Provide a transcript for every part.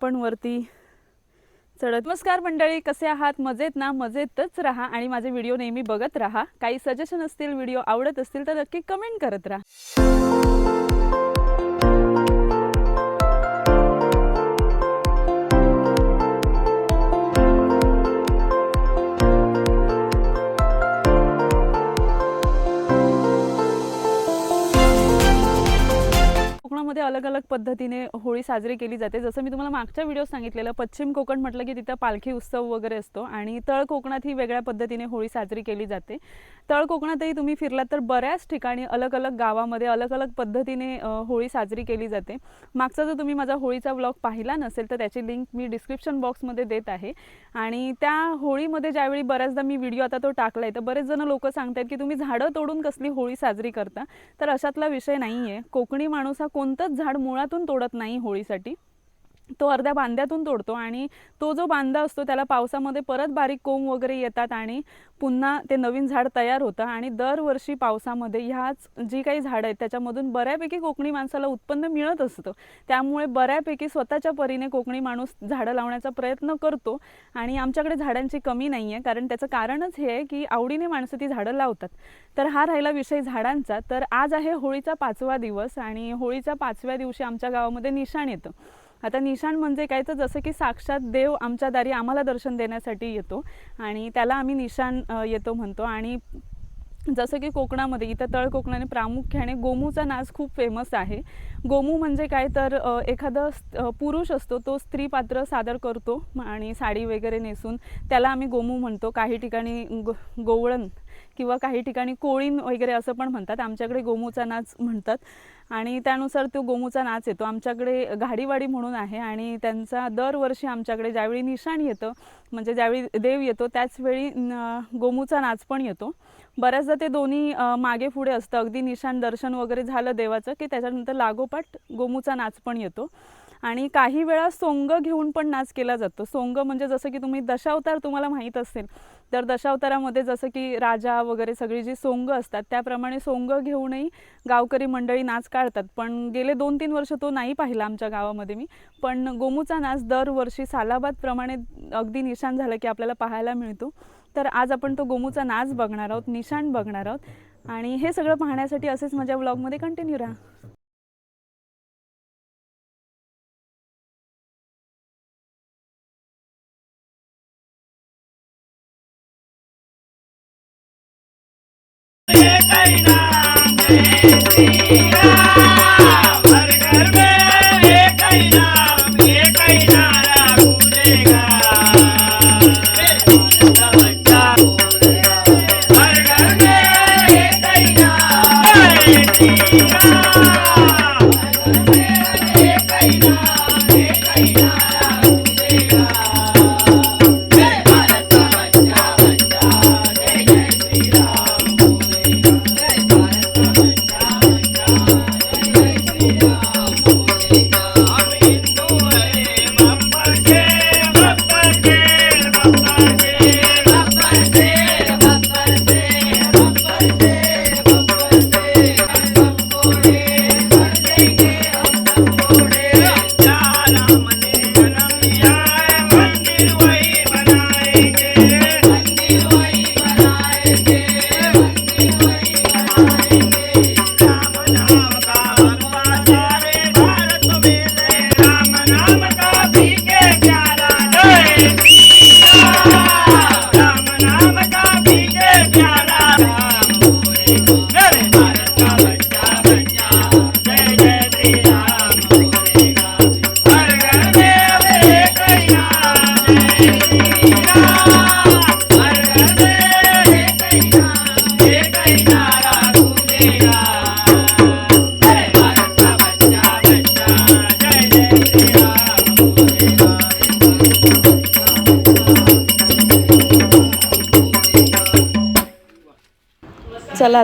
पण वरती चढत नमस्कार मंडळी कसे आहात? मजेत ना? मजेतच राहा आणि माझे व्हिडिओ नेहमी बघत राहा. काही सजेशन असतील व्हिडिओ आवडत असतील तर नक्की कमेंट करत राहा. कोकणामध्ये अलग अलग पद्धतीने होळी साजरी केली जाते. जसं मी तुम्हाला मागच्या व्हिडिओ सांगितलेलं पश्चिम कोकण म्हटलं की तिथं पालखी उत्सव वगैरे असतो आणि तळ कोकणात ही वेगळ्या पद्धतीने होळी साजरी केली जाते. तळ कोकणातही तुम्ही फिरलात तर बऱ्याच ठिकाणी अलग अलग गावामध्ये अलग अलग पद्धतीने होळी साजरी केली जाते. मागचा जर तुम्ही माझा होळीचा ब्लॉग पाहिला नसेल तर त्याची लिंक मी डिस्क्रिप्शन बॉक्समध्ये देत आहे. आणि त्या होळीमध्ये ज्यावेळी बऱ्याचदा मी व्हिडिओ आता तो टाकला आहे तर बरेच जण लोक सांगतात की तुम्ही झाडं तोडून कसली होळी साजरी करता? तर अशातला विषय नाही आहे कोकणी माणूस हा कोण कोणतंच झाड मुळातून तोडत नाही होळीसाठी. तो अर्ध्या बांध्यातून तोडतो आणि तो जो बांधा असतो त्याला पावसामध्ये परत बारीक कोंब वगैरे येतात आणि पुन्हा ते नवीन झाड तयार होतं आणि दरवर्षी पावसामध्ये ह्याच जी काही झाडं आहेत त्याच्यामधून बऱ्यापैकी कोकणी माणसाला उत्पन्न मिळत असतं. त्यामुळे बऱ्यापैकी स्वतःच्या परीने कोकणी माणूस झाडं लावण्याचा प्रयत्न करतो आणि आमच्याकडे झाडांची कमी नाही आहे कारण त्याचं कारणच हे आहे की आवडीने माणसं ती झाडं लावतात. तर हा राहिला विषय झाडांचा. तर आज आहे होळीचा पाचवा दिवस आणि होळीच्या पाचव्या दिवशी आमच्या गावामध्ये निशाण येतं. आता निशाण म्हणजे काय? तर जसं की साक्षात देव आमच्या दारी आम्हाला दर्शन देण्यासाठी येतो आणि त्याला आम्ही निशाण येतो म्हणतो. आणि जसं की कोकणामध्ये इथं तळ कोकणाने प्रामुख्याने गोमूचा नाच खूप फेमस आहे. गोमू म्हणजे काय? तर एखादा पुरुष असतो तो स्त्री पात्र सादर करतो आणि साडी वगैरे नेसून त्याला आम्ही गोमू म्हणतो. काही ठिकाणी गो गोवळण किंवा काही ठिकाणी कोळीन वगैरे असं पण म्हणतात. आमच्याकडे गोमूचा नाच म्हणतात. आणि त्यानुसार तो गोमूचा नाच येतो. आमच्याकडे गाडीवाडी म्हणून आहे आणि त्यांचा दरवर्षी आमच्याकडे ज्यावेळी निशाण येतं म्हणजे ज्यावेळी देव येतो त्याचवेळी गोमूचा नाच पण येतो. बऱ्याचदा ते दोन्ही मागे पुढे असतं. अगदी निशाण दर्शन वगैरे झालं देवाचं की त्याच्यानंतर लागोपाठ गोमूचा नाच पण येतो. आणि काही वेळा सोंग घेऊन पण नाच केला जातो. सोंग म्हणजे जसं की तुम्ही दशावतार तुम्हाला माहीत असेल तर दशावतारामध्ये जसं की राजा वगैरे सगळी जी सोंग असतात त्याप्रमाणे सोंग घेऊनही गावकरी मंडळी नाच काढतात. पण गेले दोन तीन वर्ष तो नाही पाहिला आमच्या गावामध्ये मी. पण गोमूचा नाच दरवर्षी सालाबादप्रमाणे अगदी निशाण झालं की आपल्याला पाहायला मिळतो. तर आज आपण तो गोमूचा नाच बघणार आहोत निशाण बघणार आहोत. आणि हे सगळं पाहण्यासाठी असेच माझ्या ब्लॉगमध्ये कंटिन्यू राहा. चला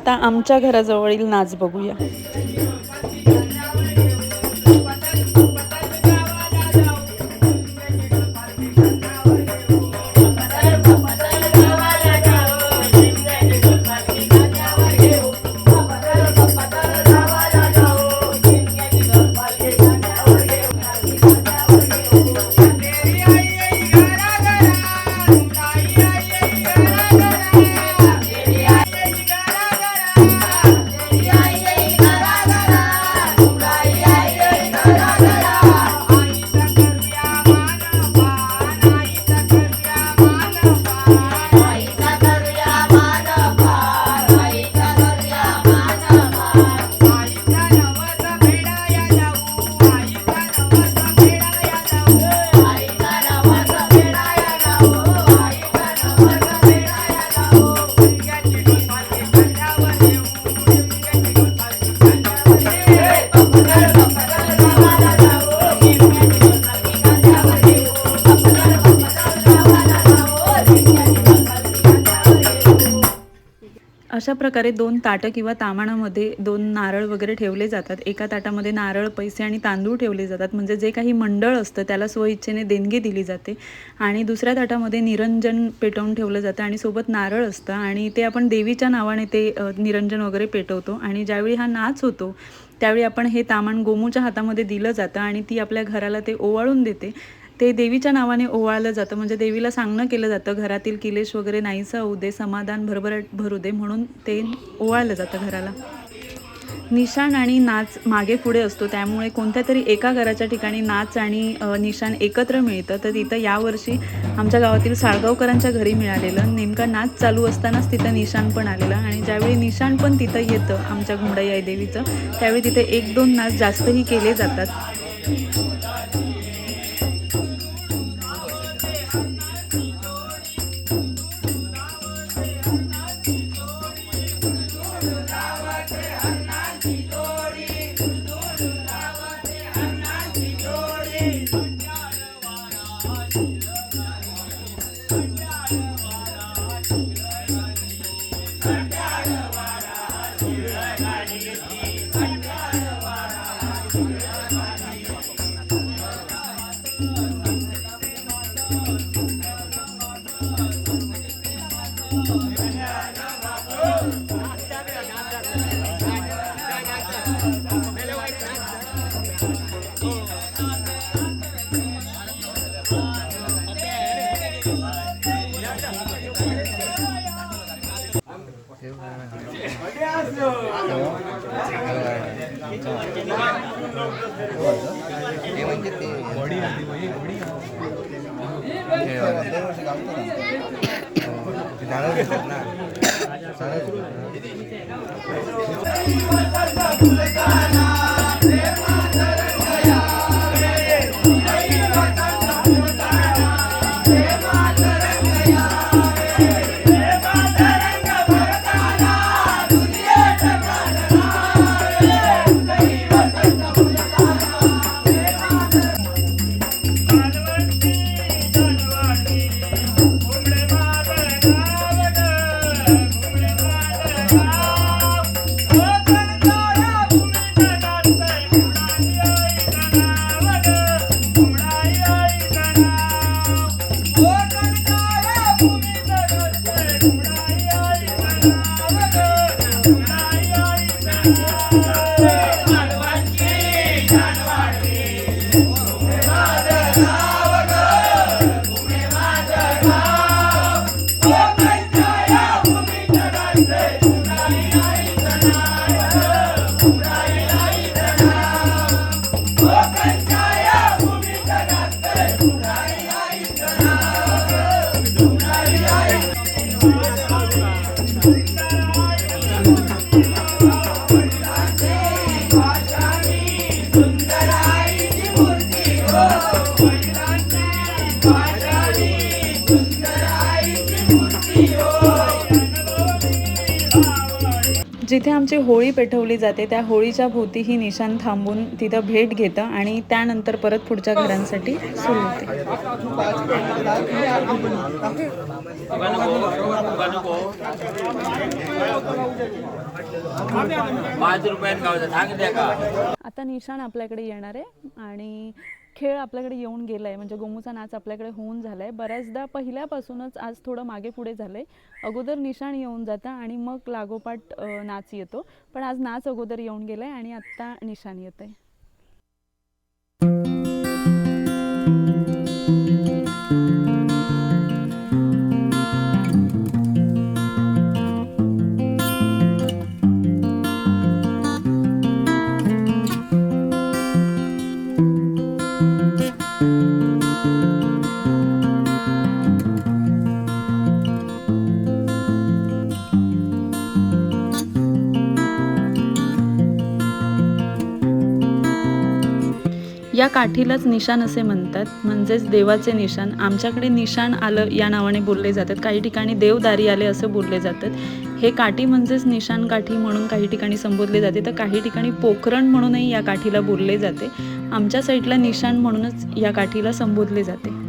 आता आमच्या घराजवळील नाच बघूया. अशा प्रकारे दोन ताटं किंवा तामाणामध्ये दोन नारळ वगैरे ठेवले जातात. एका ताटामध्ये नारळ पैसे आणि तांदूळ ठेवले जातात. म्हणजे जे काही मंडळ असतं त्याला स्वइच्छेने देणगी दिली जाते. आणि दुसऱ्या ताटामध्ये निरंजन पेटवून ठेवलं जातं आणि सोबत नारळ असतं. आणि ते आपण देवीच्या नावाने ते निरंजन वगैरे पेटवतो. आणि ज्यावेळी हा नाच होतो त्यावेळी आपण हे तामान गोमूच्या हातामध्ये दिलं जातं आणि ती आपल्या घराला ते ओवाळून देते. ते देवीच्या नावाने ओवाळलं जातं. म्हणजे देवीला सांगणं केलं जातं. घरातील किलेश वगैरे नाहीसा होऊ दे समाधान भरभराट भरू दे म्हणून ते ओवाळलं जातं घराला. निशाण आणि नाच मागे पुढे असतो. त्यामुळे कोणत्या तरी एका घराच्या ठिकाणी नाच आणि निशाण एकत्र मिळतं. तर तिथं यावर्षी आमच्या गावातील साळगावकरांच्या घरी मिळालेलं. नेमका नाच चालू असतानाच तिथं निशाण पण आलेलं. आणि ज्यावेळी निशाण पण तिथं येतं आमच्या घुमडाई आई देवीचं त्यावेळी तिथे एक दोन नाच जास्तही केले जातात. हे म्हणजे ते बॉडी घालतो ना हो, ते झाडं घेतात ना झाडं जिथे आमची होळी पेटवली जाते त्या होळीच्या भोवती ही निशाण थांबून तिथं भेट घेतं आणि त्यानंतर परत पुढच्या घरांसाठी सुरू होते. आता निशाण आपल्याकडे येणार आहे आणि खेळ आपल्याकडे येऊन गेला आहे म्हणजे गोमूचा नाच आपल्याकडे होऊन झाला आहे बऱ्याचदा पहिल्यापासूनच आज थोडं मागे पुढे झालं आहे अगोदर निशाण येऊन जातं आणि मग लागोपाठ नाच येतो. पण आज नाच अगोदर येऊन गेला आहे आणि आत्ता निशाण येत आहे या काठीलाच निशाण असे म्हणतात. म्हणजेच देवाचे निशाण. आमच्याकडे निशाण आलं या नावाने बोलले जातात. काही ठिकाणी देवदारी आले असं बोलले जातात. हे काठी म्हणजेच निशाण काठी म्हणून काही ठिकाणी संबोधले जाते. तर काही ठिकाणी पोखरण म्हणूनही या काठीला बोलले जाते. आमच्या साईडला निशाण म्हणूनच या काठीला संबोधले जाते.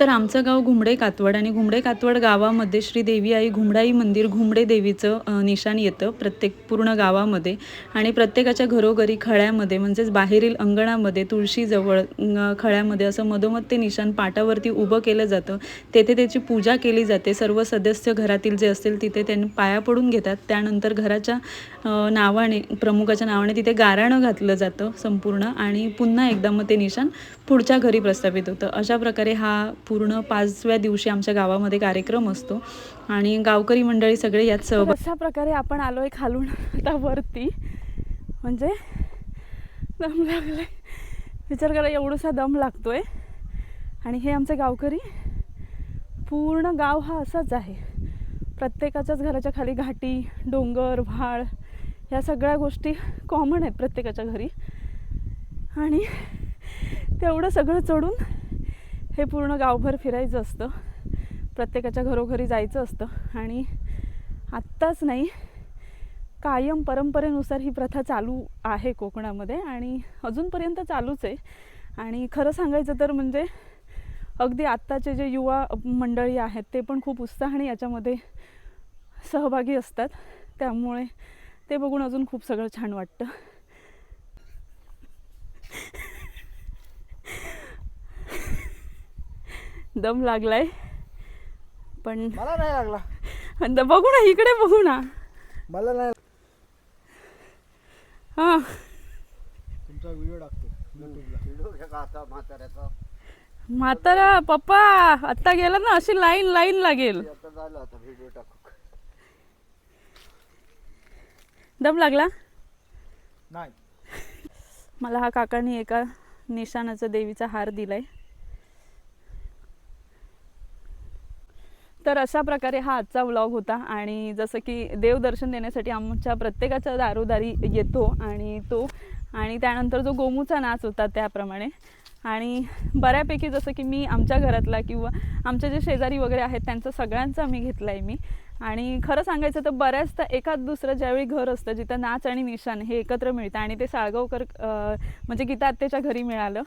तर आमचं गाव घुमडे कातवड आणि घुमडे कातवड गावामध्ये श्री देवी आई घुमडाई मंदिर घुमडे देवीचं निशाण येतं प्रत्येक पूर्ण गावामध्ये. आणि प्रत्येकाच्या घरोघरी खळ्यामध्ये म्हणजेच बाहेरील अंगणामध्ये तुळशीजवळ खळ्यामध्ये असं मधोमध ते निशाण पाटावरती उभं केलं जातं. तेथे त्याची पूजा केली जाते. सर्व सदस्य घरातील जे असतील तिथे त्यांनी पाया पडून घेतात. त्यानंतर घराच्या नावाने प्रमुखाच्या नावाने तिथे गाराणं घातलं जातं संपूर्ण आणि पुन्हा एकदा मग ते निशाण पुढच्या घरी प्रस्थापित होतं. अशा प्रकारे हा पूर्ण पाचव्या दिवशी आमच्या गावामध्ये कार्यक्रम असतो. आणि गावकरी मंडळी सगळे यात सहभाग अशा प्रकारे आपण आलोय खालून आता वरती. म्हणजे दम लागलाय. विचार करा एवढासा दम लागतोय. आणि हे आमचे गावकरी. पूर्ण गाव हा असाच आहे. प्रत्येकाच्याच घराच्या खाली घाटी डोंगर व्हाळ ह्या सगळ्या गोष्टी कॉमन आहेत प्रत्येकाच्या घरी. आणि तेवढं सगळं चढून हे पूर्ण गावभर फिरायचं असतं. प्रत्येकाच्या घरोघरी जायचं असतं. आणि आत्ताच नाही कायम परंपरेनुसार ही प्रथा चालू आहे कोकणामध्ये आणि अजूनपर्यंत चालूच आहे. आणि खरं सांगायचं तर म्हणजे अगदी आत्ताचे जे युवा मंडळी आहेत ते पण खूप उत्साहाने याच्यामध्ये सहभागी असतात. त्यामुळे ते बघून अजून खूप सगळं छान वाटतं. दम लागलाय. पण मला नाही लागला. आता बघू ना इकडे बघू ना. मला नाही हा. तुमचा व्हिडिओ टाकतो. म्हातारा पप्पा आता गेला ना अशी लाईन लाईन लागेल. दम लागला? नाही. मला हा काकांनी एका निशाणाचा देवीचा हार दिलाय. तर अशा प्रकारे हा आजचा व्लॉग होता. आणि जसं की देवदर्शन देण्यासाठी आमच्या प्रत्येकाच्या दारोदारी येतो आणि तो आणि त्यानंतर जो गोमूचा नाच होता त्याप्रमाणे. आणि बऱ्यापैकी जसं की मी आमच्या घरातला किंवा आमचे जे शेजारी वगैरे आहेत त्यांचं सगळ्यांचा मी घेतला आहे मी. आणि खरं सांगायचं तर बऱ्याचदा एखाद दुसरं ज्यावेळी घर असतं जिथं नाच आणि निशाण हे एकत्र मिळतं आणि ते साळगावकर म्हणजे गीता आत्याच्या घरी मिळालं.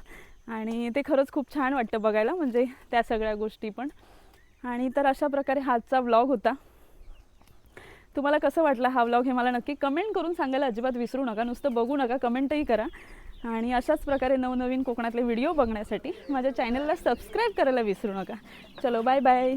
आणि ते खरंच खूप छान वाटतं बघायला म्हणजे त्या सगळ्या गोष्टी पण. आणि तर अशा प्रकारे हा आजचा व्लॉग होता. तुम्हाला कसं वाटलं हा व्लॉग हे मला नक्की कमेंट करून सांगायला अजिबात विसरू नका नुसतं बघू नका कमेंटही करा. आणि अशाच प्रकारे नवनवीन कोकणातले व्हिडिओ बघण्यासाठी माझ्या चॅनलला सबस्क्राईब करायला विसरू नका. चलो बाय बाय